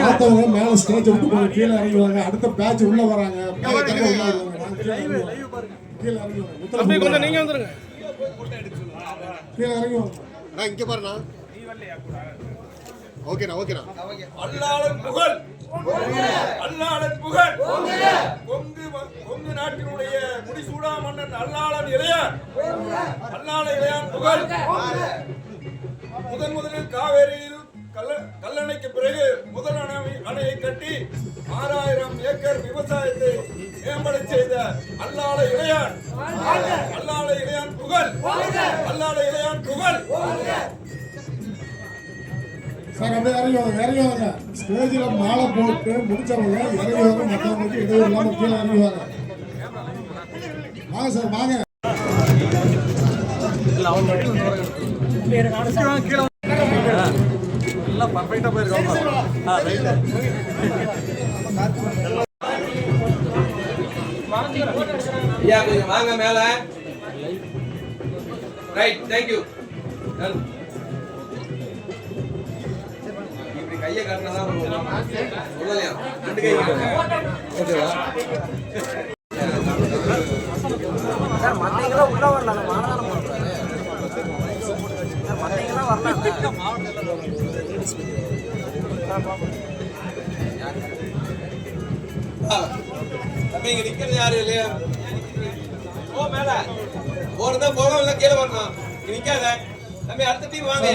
பார்த்தவங்க மேல ஸ்டேஜ் விட்டு போய் கீழே இறங்குவாங்க அடுத்த பேட்ச் உள்ள வராங்க. கீழே இறங்குவாங்க நீங்க வந்துருங்க. கீழே இறங்குவாங்க அண்ணா இங்க பாருண்ணா. ஓகேண்ணா ஓகேண்ணா. அல்லாளன் புகழ். அல்லாளன் புகழ். கொங்கு கொங்கு நாட்டினுடைய முடிசூடா மன்னன் அல்லாளன் இளையான் அல்லாள இளையான் புகழ். முதன் முதலில் காவேரியில் கல்ல கல்லணைக்கு பிறகு முதல் அணை அணையை கட்டி ஆறாயிரம் ஏக்கர் விவசாயத்தை மேம்பட செய்த அல்லாள இளையான். அல்லாள இளையான் புகழ். அல்லாள இளையான் புகழ். சார் அப்படியே இறங்குவாங்க இறங்குவாங்க. ஸ்டேஜில் மாலை போட்டு முடிச்சவங்க இறங்குவாங்க மற்றவங்களுக்கு இடையூறு கீழே வாங்க சார் வாங்க. எல்லாம் பர்ஃபெக்டா போயிருக்கோம் ஆ ரைட் ஐயா கொஞ்சம் வாங்க மேல ரைட் தேங்க்யூ கையை காட்டினா தான் சொல்லலையா ரெண்டு கை ஓகேவா இங்க நிக்கிறது யாரு இல்லையா? ஓ மேல. போறதா போகலாம் இல்ல கீழே வரணும். இங்க நிக்காத. தம்பி அடுத்த டீம் வாங்க.